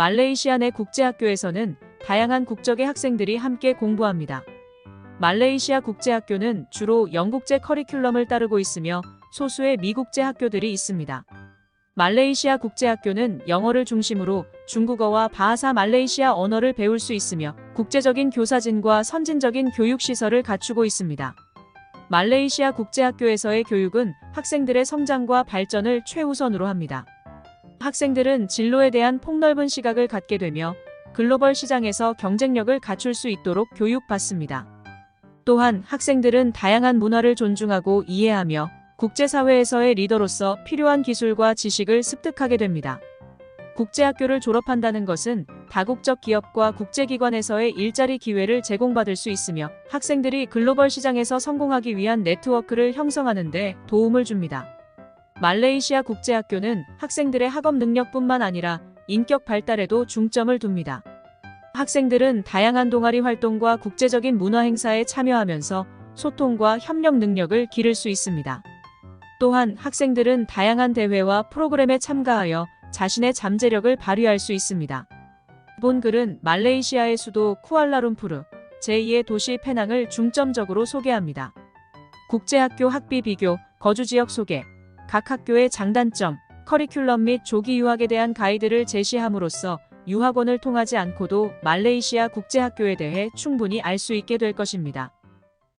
말레이시아 내 국제학교에서는 다양한 국적의 학생들이 함께 공부합니다. 말레이시아 국제학교는 주로 영국제 커리큘럼을 따르고 있으며 소수의 미국제 학교들이 있습니다. 말레이시아 국제학교는 영어를 중심으로 중국어와 바하사 말레이시아 언어를 배울 수 있으며 국제적인 교사진과 선진적인 교육시설을 갖추고 있습니다. 말레이시아 국제학교에서의 교육은 학생들의 성장과 발전을 최우선으로 합니다. 학생들은 진로에 대한 폭넓은 시각을 갖게 되며 글로벌 시장에서 경쟁력을 갖출 수 있도록 교육받습니다. 또한 학생들은 다양한 문화를 존중하고 이해하며 국제사회에서의 리더로서 필요한 기술과 지식을 습득하게 됩니다. 국제학교를 졸업한다는 것은 다국적 기업과 국제기관에서의 일자리 기회를 제공받을 수 있으며 학생들이 글로벌 시장에서 성공하기 위한 네트워크를 형성하는 데 도움을 줍니다. 말레이시아 국제학교는 학생들의 학업 능력뿐만 아니라 인격 발달에도 중점을 둡니다. 학생들은 다양한 동아리 활동과 국제적인 문화 행사에 참여하면서 소통과 협력 능력을 기를 수 있습니다. 또한 학생들은 다양한 대회와 프로그램에 참가하여 자신의 잠재력을 발휘할 수 있습니다. 본 글은 말레이시아의 수도 쿠알라룸푸르, 제2의 도시 페낭을 중점적으로 소개합니다. 국제학교 학비 비교, 거주 지역 소개, 각 학교의 장단점, 커리큘럼 및 조기 유학에 대한 가이드를 제시함으로써 유학원을 통하지 않고도 말레이시아 국제학교에 대해 충분히 알 수 있게 될 것입니다.